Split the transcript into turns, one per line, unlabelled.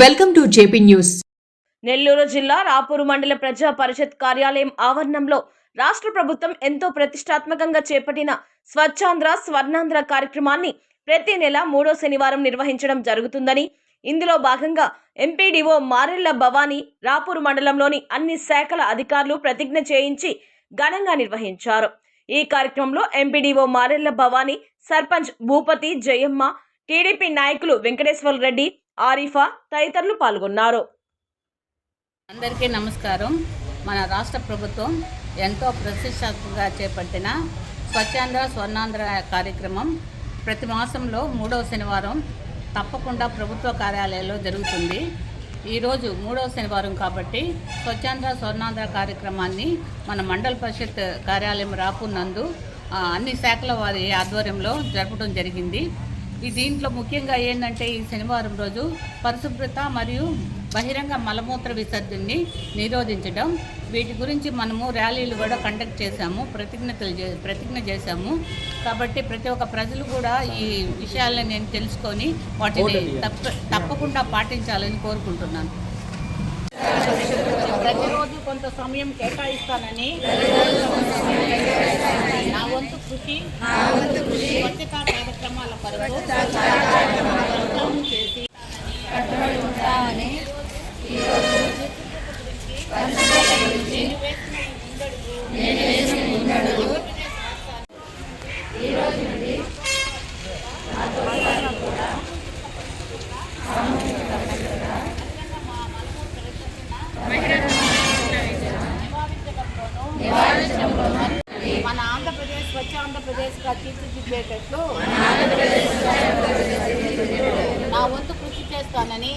Welcome to JP news.
Nellore జిల్లా రాపూరు మండల ప్రజా పరిషత్ కార్యాలయం ఆవరణంలో రాష్ట్ర ప్రభుత్వం ఎంతో ప్రతిష్టాత్మకంగా చేపట్టిన స్వచ్ఛాంధ్ర స్వర్ణాంధ్ర కార్యక్రమాన్ని ప్రతి నెల మూడో శనివారం నిర్వహించడం జరుగుతుందని ఇందులో భాగంగా ఎంపీడీఓ మారెళ్ళ భవానీ రాపూరు మండలంలోని అన్ని శాఖల అధికారులు ప్రతిజ్ఞ చేయించి ఘనంగా నిర్వహించారు. ఈ కార్యక్రమంలో ఎంపీడీఓ మారెళ్ళ భవానీ సర్పంచ్ భూపతి జయమ్మ టీడీపీ నాయకులు వెంకటేశ్వర రెడ్డి ఆరిఫా తదితరులు పాల్గొన్నారు.
అందరికీ నమస్కారం. మన రాష్ట్ర ప్రభుత్వం ఎంతో ప్రతిష్టాత్మకంగా చేపట్టిన స్వచ్ఛాంధ్ర స్వర్ణాంధ్ర కార్యక్రమం ప్రతి మాసంలో మూడవ శనివారం తప్పకుండా ప్రభుత్వ కార్యాలయాల్లో జరుగుతుంది. ఈరోజు మూడవ శనివారం కాబట్టి స్వచ్ఛాంధ్ర స్వర్ణాంధ్ర కార్యక్రమాన్ని మన మండల పరిషత్ కార్యాలయం రాపున్నందు ఆ, అన్ని శాఖల వారి ఆధ్వర్యంలో జరపడం జరిగింది. ఈ దీంట్లో ముఖ్యంగా ఏంటంటే ఈ శనివారం రోజు పరిశుభ్రత మరియు బహిరంగ మలమూత్ర విసర్జనని నిరోధించడం. వీటి గురించి మనము ర్యాలీలు కూడా కండక్ట్ చేశాము ప్రతిజ్ఞతలు చే ప్రతిజ్ఞ చేశాము. కాబట్టి ప్రతి ఒక్క ప్రజలు కూడా ఈ విషయాలను నేను తెలుసుకొని వాటిని తప్ప తప్పకుండా పాటించాలని కోరుకుంటున్నాను. ప్రతిరోజు కొంత సమయం కేటాయిస్తానని నా వంతు కృషి. para toda ఆంధ్రప్రదేశ్గా తీర్చిదిద్దేటట్లు నా వంతు కృషి చేస్తానని